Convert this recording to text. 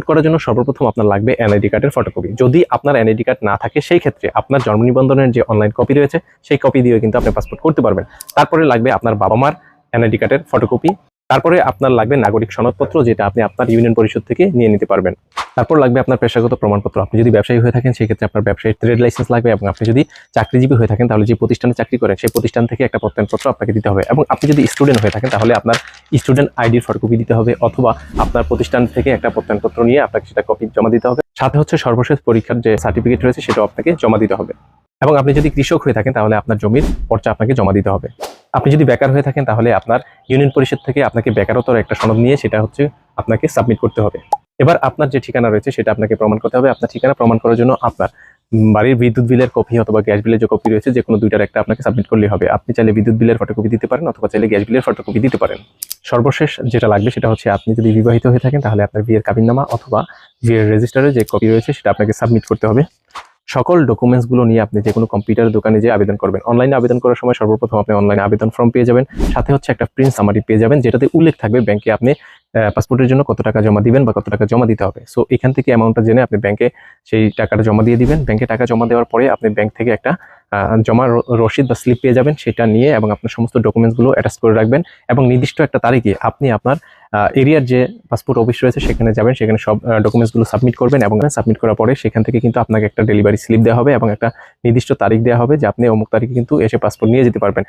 Passport করার জন্য সর্বপ্রথম আপনার লাগবে এনআইডি কার্ডের ফটোকপি যদি আপনার এনআইডি কার্ড না থাকে, সেই ক্ষেত্রে আপনার জন্ম নিবন্ধনের যে অনলাইন কপি রয়েছে, সেই কপি দিয়ে কিন্তু আপনি পাসপোর্ট করতে পারবেন। তারপরে লাগবে আপনার বাবা মার এনআইডি কার্ডের ফটোকপি তারপরে আপনার লাগবে নাগরিক সনদপত্র যেটা আপনি আপনার ইউনিয়ন পরিষদ থেকে নিয়ে নিতে পারবেন। তারপর লাগবে আপনার পেশাগত প্রমাণপত্র। আপনি যদি ব্যবসায়ী হয়ে থাকেন, সেক্ষেত্রে আপনার ব্যবসায়ী ট্রেড লাইসেন্স লাগবে এবং আপনি যদি চাকরিজীবী হয়ে থাকেন, তাহলে যে প্রতিষ্ঠানে চাকরি করেন, সেই প্রতিষ্ঠান থেকে একটা প্রত্যয়নপত্র আপনাকে দিতে হবে এবং আপনি যদি স্টুডেন্ট হয়ে থাকেন, তাহলে আপনার স্টুডেন্ট আইডির ফটোকপি দিতে হবে অথবা আপনার প্রতিষ্ঠান থেকে একটা প্রত্যয়নপত্র নিয়ে আপনাকে সেটা কপি জমা দিতে হবে। সাথে হচ্ছে সর্বশেষ পরীক্ষার যে সার্টিফিকেট রয়েছে, সেটাও আপনাকে জমা দিতে হবে। এবং আপনি যদি কৃষক হয়ে থাকেন, তাহলে আপনার জমির পর্চা আপনাকে জমা দিতে হবে। আপনি যদি বেকার হয়ে থাকেন তাহলে আপনার ইউনিয়ন পরিষদ থেকে আপনাকে বেকারত্বর একটা সনদ নিয়ে সেটা হচ্ছে আপনাকে সাবমিট করতে হবে। এবার আপনার যে ঠিকানা রয়েছে সেটা আপনাকে প্রমাণ করতে হবে। আপনার ঠিকানা প্রমাণ করার জন্য আপনার বাড়ির বিদ্যুৎ বিলের কপি অথবা গ্যাস বিলের যে কপি রয়েছে যে কোনো দুইটার একটা আপনাকে সাবমিট করলেই হবে। আপনি চাইলে বিদ্যুৎ বিলের ফটোকপি দিতে পারেন অথবা চাইলে গ্যাস বিলের ফটোকপি দিতে পারেন। সর্বশেষ যেটা লাগবে সেটা হচ্ছে, আপনি যদি বিবাহিত হয়ে থাকেন তাহলে আপনার বিয়ের কাবিননামা অথবা বিয়ের রেজিস্টারে যে কপি রয়েছে সেটা আপনাকে সাবমিট করতে হবে। সকল ডকুমেন্টসগুলো নিয়ে আপনি যে কোনো কম্পিউটার দোকানে যে আবেদন করবেন। অনলাইনে আবেদন করার সময় সর্বপ্রথম আপনি অনলাইনে আবেদন ফর্ম পেয়ে যাবেন। সাথে হচ্ছে একটা প্রিন্ট সামারি পেয়ে যাবেন, যেটাতে উল্লেখ থাকবে ব্যাংকে আপনি পাসপোর্টের জন্য কত টাকা জমা দিবেন বা কত টাকা জমা দিতে হবে। সো এখান থেকে অ্যামাউন্টটা জেনে আপনি ব্যাংকে সেই টাকাটা জমা দিয়ে দিবেন। ব্যাংকে টাকা জমা দেওয়ার পরে আপনি ব্যাংক থেকে একটা জমা রসিদ বা স্লিপ পেয়ে যাবেন সেটা নিয়ে এবং আপনার সমস্ত ডকুমেন্টসগুলো অ্যাটাচ করে রাখবেন এবং নির্দিষ্ট একটা তারিখে আপনি আপনার এরিয়ার যে পাসপোর্ট অফিস রয়েছে সেখানে যাবেন, সেখানে সব ডকুমেন্টসগুলো সাবমিট করবেন এবং সাবমিট করার পরে সেখান থেকে কিন্তু আপনাকে একটা ডেলিভারি স্লিপ দেওয়া হবে এবং একটা নির্দিষ্ট তারিখ দেওয়া হবে যে আপনি অমুক তারিখে কিন্তু এসে পাসপোর্ট নিয়ে যেতে পারবেন।